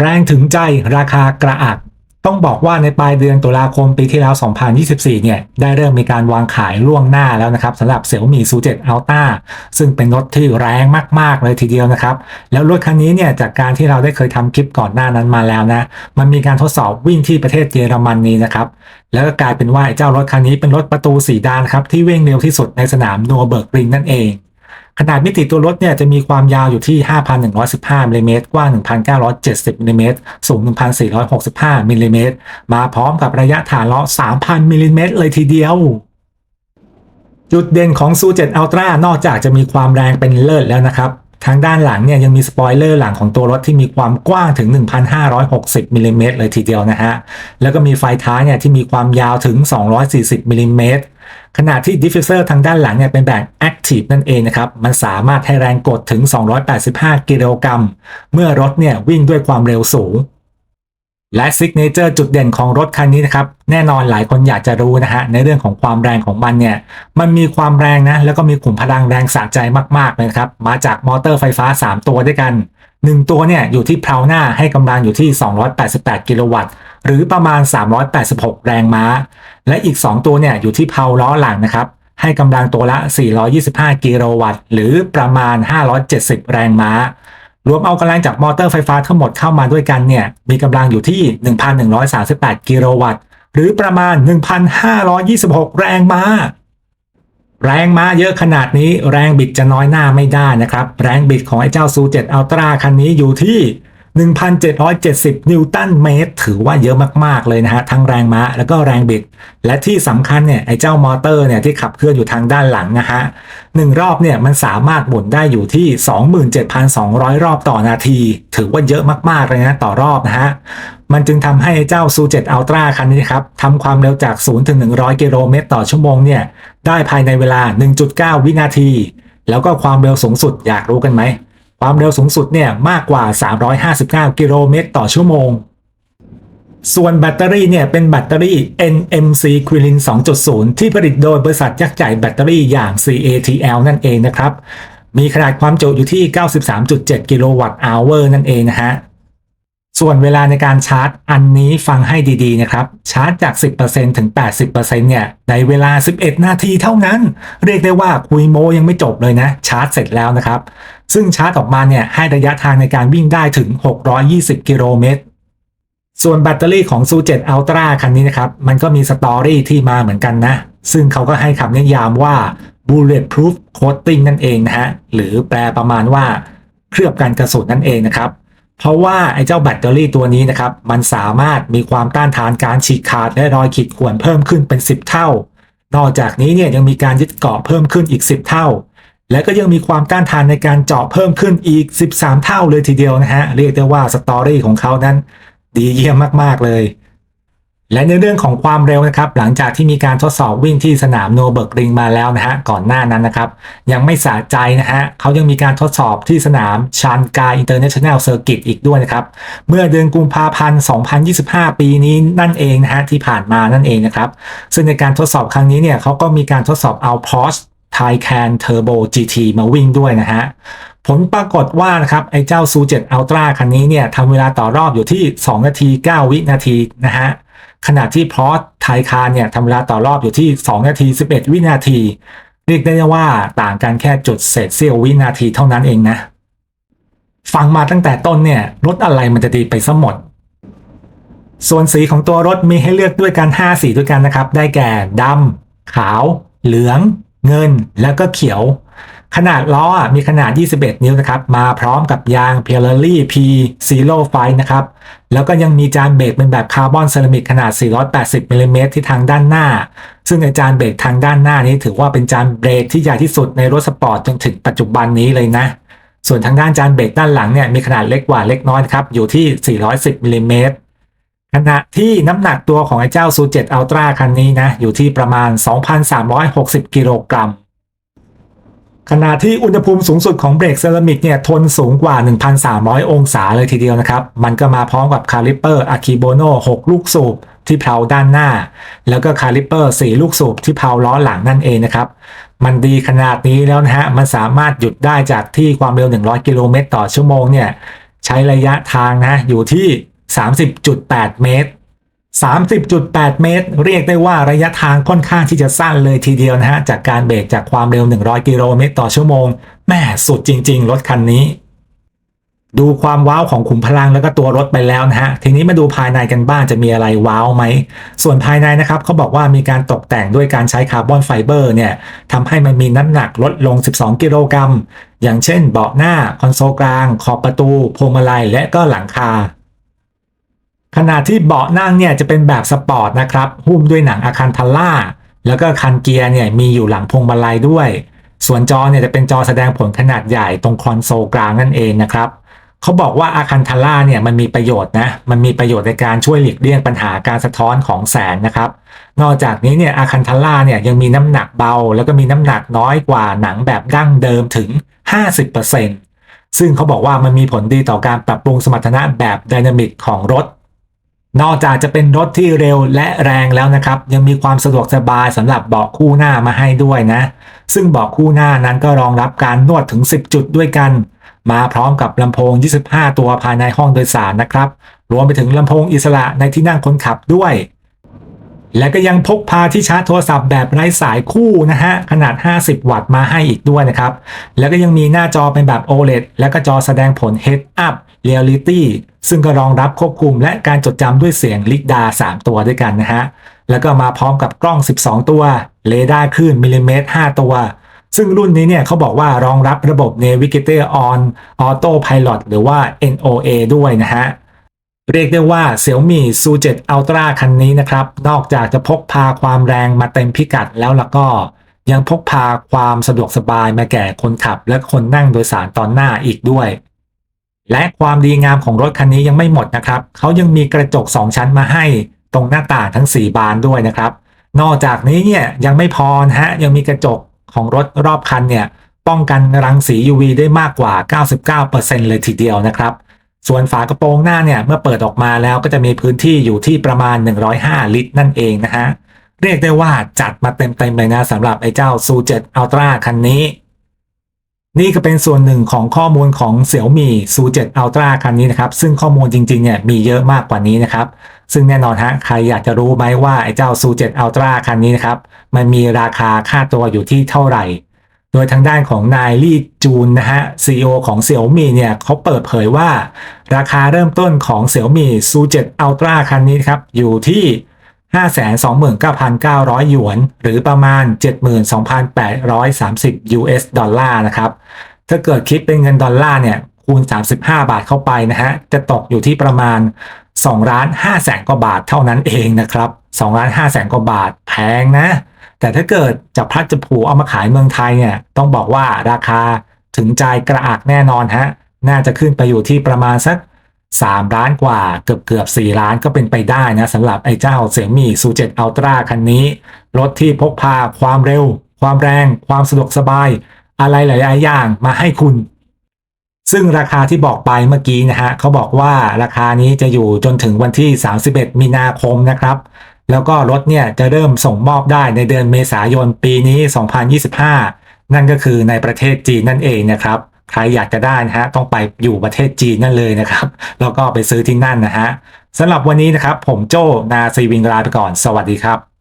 แรงถึงใจราคากระอัก ต้องบอกว่าในปลายเดือนตุลาคมปีที่แล้ว 2024 เนี่ย ได้เริ่มมีการวางขายล่วงหน้าแล้วนะครับสำหรับเสี่ยวมี่07 Ultra ซึ่งเป็นรถที่แรงมาก ๆ เลยทีเดียวนะครับ แล้วรถคันนี้เนี่ย จากการที่เราได้เคยทำคลิปก่อนหน้านั้นมาแล้วนะ มันมีการทดสอบวิ่งที่ประเทศเยอรมนนีนะครับ แล้วก็กลายเป็นว่าเจ้ารถคันนี้เป็นรถประตูสีดานครับที่วิ่งเร็วที่สุดในสนามนัวเบิร์กริงนั่นเอง ขนาดมิติตัวรถเนี่ยจะมีความยาวอยู่ที่ 5,115มิลลิเมตรกว้าง 1,970มิลลิเมตรสูง 1,465มิลลิเมตรมาพร้อมกับระยะฐานล้อ3,000มิลลิเมตรเลยทีเดียว จุดเด่นของ Su 7 Ultra นอกจากจะมีความแรงเป็นเลิศแล้วนะครับ ทางด้านหลังเนี่ยยังมีสปอยเลอร์หลังของตัวรถที่มีความกว้างถึง 1,560มิลลิเมตรเลยทีเดียวนะฮะ แล้วก็มีไฟท้ายเนี่ยที่มีความยาวถึง 240มิลลิเมตรขณะที่ดิฟฟิวเซอร์ทางด้านหลังเนี่ยเป็นแบบ Active นั่นเองนะครับ มันสามารถให้แรงกดถึง 285 กิโลกรัม เมื่อรถเนี่ยวิ่งด้วยความเร็วสูง และซิกเนเจอร์จุดเด่นของรถคันนี้นะครับ แน่นอนหลายคนอยากจะรู้นะฮะในเรื่องของความแรงของมันเนี่ย มันมีความแรงนะ แล้วก็มีขุมพลังแรงสะใจมากๆเลยครับ มาจากมอเตอร์ไฟฟ้า 3 ตัวด้วยกัน 1 ตัวเนี่ยอยู่ที่เพลาหน้าให้กำลังอยู่ที่ 288 กิโลวัตต์ หรือประมาณ 386 แรงม้า และอีก 2 ตัวเนี่ยอยู่ที่เพลาล้อหลังนะครับ ให้กำลังตัวละ 425 กิโลวัตต์ หรือประมาณ 570 แรงม้า รวมเอากำลังจากมอเตอร์ไฟฟ้าทั้งหมดเข้ามาด้วยกันเนี่ยมีกำลังอยู่ที่ 1,138 กิโลวัตต์ หรือประมาณ 1,526 แรงม้า แรงม้าเยอะขนาดนี้แรงบิดจะน้อยหน้าไม่ได้นะครับ แรงบิดของไอ้เจ้าซูเจ็ตอัลตร้าคันนี้อยู่ที่ 1,770 นิวตันเมตร ถือว่าเยอะมาก ๆ เลยนะฮะ ทั้งแรงม้าแล้วก็แรงบิด และที่สำคัญเนี่ยไอ้เจ้ามอเตอร์เนี่ยที่ขับเคลื่อนอยู่ทางด้านหลังนะฮะหนึ่งรอบเนี่ยมันสามารถหมุนได้อยู่ที่ 27,200 รอบต่อนาที ถือว่าเยอะมากๆเลยนะต่อรอบนะฮะมันจึงทำให้ไอ้เจ้าซู7 Ultra คันนี้ครับทำความเร็วจาก 0 ถึง 100 กิโลเมตรต่อชั่วโมงเนี่ยได้ภายในเวลา 1.9 วินาที แล้วก็ความเร็วสูงสุดอยากรู้กันไหม ความเร็วสูงสุดเนี่ยมากกว่า 359 กิโลเมตรต่อชั่วโมง ส่วนแบตเตอรี่เนี่ยเป็นแบตเตอรี่ NMC Quilin 2.0 ที่ผลิตโดยบริษัทยักษ์ใหญ่แบตเตอรี่อย่าง CATL นั่นเองนะครับ มีขนาดความจุอยู่ที่ 93.7 กิโลวัตต์อเวอร์นั่นเองนะฮะ ส่วนเวลาในการชาร์จอันนี้ฟังให้ดีๆนะครับ ชาร์จจาก 10%ถึง 80%เนี่ยในเวลา 11 นาทีเท่านั้น เรียกได้ว่าคุยโมยังไม่จบเลยนะ ชาร์จเสร็จแล้วนะครับ ซึ่งชาร์จออกมาเนี่ยให้ระยะทางในการวิ่งได้ถึง 620 กิโลเมตรส่วนแบตเตอรี่ของ Su 7 Ultra คันนี้นะครับ มันก็มีสตอรี่ที่มาเหมือนกันนะ ซึ่งเขาก็ให้คำนิยามว่า bulletproof coating นั่นเองนะฮะ หรือแปลประมาณว่าเคลือบกันกระสุนนั่นเองนะครับ เพราะว่าไอ้เจ้าแบตเตอรี่ตัวนี้นะครับมันสามารถมีความต้านทานการฉีกขาดและรอยขีดข่วนเพิ่มขึ้นเป็น 10 เท่า นอกจากนี้เนี่ยยังมีการยึดเกาะเพิ่มขึ้นอีก 10 เท่า และก็ยังมีความต้านทานในการเจาะเพิ่มขึ้นอีก 13 เท่าเลยทีเดียวนะฮะเรียกได้ว่าสตอรี่ของเขานั้นดีเยี่ยมมากๆเลย และในเรื่องของความเร็วนะครับ หลังจากที่มีการทดสอบวิ่งที่สนามโนเบิร์กริงมาแล้วนะฮะก่อนหน้านั้นนะครับ ยังไม่สะใจนะฮะเขายังมีการทดสอบที่สนามชานกาอินเตอร์เนชั่นแนลเซอร์กิตอีกด้วยนะครับ เมื่อเดือนกุมภาพันธ์ 2025 ปีนี้นั่นเองนะฮะที่ผ่านมานั่นเองนะครับ ซึ่งในการทดสอบครั้งนี้เนี่ยเขาก็มีการทดสอบเอา Porsche Taycan Turbo GT มาวิ่งด้วยนะฮะผลปรากฏว่านะครับไอ้เจ้า Su 7 Ultra คันนี้เนี่ยทำเวลาต่อรอบอยู่ที่ 2 นาที 9 วินาทีนะฮะ ขณะที่ Porsche Taycan เนี่ยทำเวลาต่อรอบอยู่ที่ 2 นาที 11 วินาที เรียกได้ว่าต่างกันแค่จุดเศษเสี้ยววินาทีเท่านั้นเองนะ ฟังมาตั้งแต่ต้นเนี่ยรถอะไรมันจะดีไปซะหมด ส่วนสีของตัวรถมีให้เลือกด้วยกัน 5 สีด้วยกันนะครับ ได้แก่ดำขาว เหลือง เงิน แล้วก็เขียว ขนาดล้อมีขนาด 21 นิ้วนะครับ มาพร้อมกับยาง Pirelli P Zero Five นะครับ แล้วก็ยังมีจานเบรกเป็นแบบคาร์บอนเซรามิกขนาด 480มิลลิเมตรที่ทางด้านหน้า ซึ่งในจานเบรกทางด้านหน้านี้ถือว่าเป็นจานเบรกที่ใหญ่ที่สุดในรถสปอร์ตจนถึงปัจจุบันนี้เลยนะ ส่วนทางด้านจานเบรกด้านหลังเนี่ยมีขนาดเล็กกว่าเล็กน้อยครับ อยู่ที่ 410มิลลิเมตรขณะที่น้ำหนักตัวของไอ้เจ้า Su 7 Ultra คันนี้นะ อยู่ที่ประมาณ 2,360 กิโลกรัม ขณะที่อุณหภูมิสูงสุดของเบรกเซรามิกเนี่ยทนสูงกว่า 1,300 องศาเลยทีเดียวนะครับ มันก็มาพร้อมกับคาลิปเปอร์อะคิโบโน6ลูกสูบที่เพลาด้านหน้า แล้วก็คาลิปเปอร์ 4 ลูกสูบที่เพลาล้อหลังนั่นเองนะครับ มันดีขนาดนี้แล้วนะฮะ มันสามารถหยุดได้จากที่ความเร็ว 100 กิโลเมตรต่อชั่วโมงเนี่ยใช้ระยะทางนะอยู่ที่ 30.8 เมตร 30.8 เมตร เรียกได้ว่าระยะทางค่อนข้างที่จะสั้นเลยทีเดียวนะฮะ จากการเบรกจากความเร็ว 100 กิโลเมตรต่อชั่วโมงแม่สุดจริง ๆ รถคันนี้ ดูความว้าวของขุมพลังแล้วก็ตัวรถไปแล้วนะฮะ ทีนี้มาดูภายในกันบ้างจะมีอะไรว้าวไหม ส่วนภายในนะครับเขาบอกว่ามีการตกแต่งด้วยการใช้คาร์บอนไฟเบอร์เนี่ยทำให้มันมีน้ำหนักลดลง 12 กิโลกรัมอย่างเช่น เบาะหน้าคอนโซลกลาง ขอบประตูพวงมาลัยและก็หลังคา ณะที่เบาะนั่งเนี่ยจะเป็นแบบสปอร์ตนะครับ หุ้มด้วยหนังอะคันทัลล่า แล้วก็คันเกียร์เนี่ยมีอยู่หลังพวงมาลัยด้วย ส่วนจอเนี่ยจะเป็นจอแสดงผลขนาดใหญ่ตรงคอนโซลกลางนั่นเองนะครับเขาบอกว่าอาคันทาร่าเนี่ยมันมีประโยชน์นะ มันมีประโยชน์ในการช่วยหลีกเลี่ยงปัญหาการสะท้อนของแสงนะครับ นอกจากนี้เนี่ยอาคันทาร่าเนี่ยยังมีน้ำหนักเบา แล้วก็มีน้ำหนักน้อยกว่าหนังแบบดั้งเดิมถึง 50%ซึ่งเขาบอกว่ามันมีผลดีต่อการปรับปรุงสมรรถนะแบบไดนามิกของรถ นอกจากจะเป็นรถที่เร็วและแรงแล้วนะครับ ยังมีความสะดวกสบายสำหรับเบาะคู่หน้ามาให้ด้วยนะ ซึ่งเบาะคู่หน้านั้นก็รองรับการนวดถึง 10 จุดด้วยกัน มาพร้อมกับลำโพง 25 ตัวภายในห้องโดยสารนะครับ รวมไปถึงลำโพงอิสระในที่นั่งคนขับด้วย และก็ยังพกพาที่ชาร์จโทรศัพท์แบบไร้สายคู่นะฮะขนาด 50 วัตต์มาให้อีกด้วยนะครับ แล้วก็ยังมีหน้าจอเป็นแบบ OLED และก็จอแสดงผล Head Up Reality ซึ่งก็รองรับควบคุมและการจดจำด้วยเสียงลิกดา 3 ตัวด้วยกันนะฮะ แล้วก็มาพร้อมกับกล้อง 12 ตัว เรดาร์คลื่นมิลลิเมตร 5 ตัว ซึ่งรุ่นนี้เนี่ยเขาบอกว่ารองรับระบบ Navigator on Autopilot หรือว่า NOA ด้วยนะฮะ เรียกได้ว่า Xiaomi Su 7 Ultra คันนี้นะครับ นอกจากจะพกพาความแรงมาเต็มพิกัดแล้วล่ะก็ยังพกพาความสะดวกสบายมาแก่คนขับและคนนั่งโดยสารตอนหน้าอีกด้วย และความดีงามของรถคันนี้ยังไม่หมดนะครับ เขายังมีกระจก 2 ชั้นมาให้ตรงหน้าต่างทั้ง 4 บานด้วยนะครับ นอกจากนี้เนี่ยยังไม่พอนะฮะยังมีกระจกของรถรอบคันเนี่ยป้องกันรังสี UV ได้มากกว่า 99%เลยทีเดียวนะครับ ส่วนฝากระโปรงหน้าเนี่ยเมื่อเปิดออกมาแล้วก็จะมีพื้นที่อยู่ที่ประมาณ 105 ลิตร นั่นเองนะฮะเรียกได้ว่าจัดมาเต็มๆเลยนะสำหรับไอ้เจ้า Su 7 Ultra คันนี้ นี่ก็เป็นส่วนหนึ่งของข้อมูลของ Xiaomi Su 7 Ultra คันนี้นะครับ ซึ่งข้อมูลจริงๆเนี่ยมีเยอะมากกว่านี้นะครับ ซึ่งแน่นอนฮะใครอยากจะรู้ไหมว่าไอ้เจ้า Su 7 Ultra คันนี้นะครับ มันมีราคาค่าตัวอยู่ที่เท่าไหร่ โดยทางด้านของนายลี่จูนนะฮะ CEO ของ Xiaomi เนี่ยเขาเปิดเผยว่า ราคาเริ่มต้นของ Xiaomi Su 7 Ultra คันนี้ครับอยู่ที่ 529,900 หยวน หรือประมาณ 72,830 US ดอลลาร์นะครับ ถ้าเกิดคิดเป็นเงินดอลลาร์เนี่ยคูณ 35 บาทเข้าไปนะฮะ จะตกอยู่ที่ประมาณ2ล้าน5แสนกว่าบาทเท่านั้นเองนะครับ2ล้าน5แสนกว่าบาทแพงนะ แต่ถ้าเกิดจะพลัดจะผูเอามาขายเมืองไทยเนี่ยต้องบอกว่าราคาถึงใจกระอักแน่นอนฮะ น่าจะขึ้นไปอยู่ที่ประมาณสัก 3 ล้านกว่าเกือบเกือบ4ล้านก็เป็นไปได้นะสำหรับไอ้เจ้าเสี่ยมี่ซูเจ็ตอัลตร้าคันนี้ รถที่พกพาความเร็ว ความแรง ความสะดวกสบาย อะไรหลาย ๆ อย่างมาให้คุณ ซึ่งราคาที่บอกไปเมื่อกี้นะฮะเขาบอกว่าราคานี้จะอยู่จนถึงวันที่ 31 มีนาคมนะครับ แล้วก็รถเนี่ยจะเริ่มส่งมอบได้ในเดือนเมษายนปีนี้ 2025 นั่นก็คือในประเทศจีนนั่นเองนะครับ ใครอยากจะได้นะฮะต้องไปอยู่ประเทศจีนนั่นเลยนะครับ แล้วก็ไปซื้อที่นั่นนะฮะสำหรับวันนี้นะครับ ผมโจ้นาซีวิงลาไปก่อน สวัสดีครับ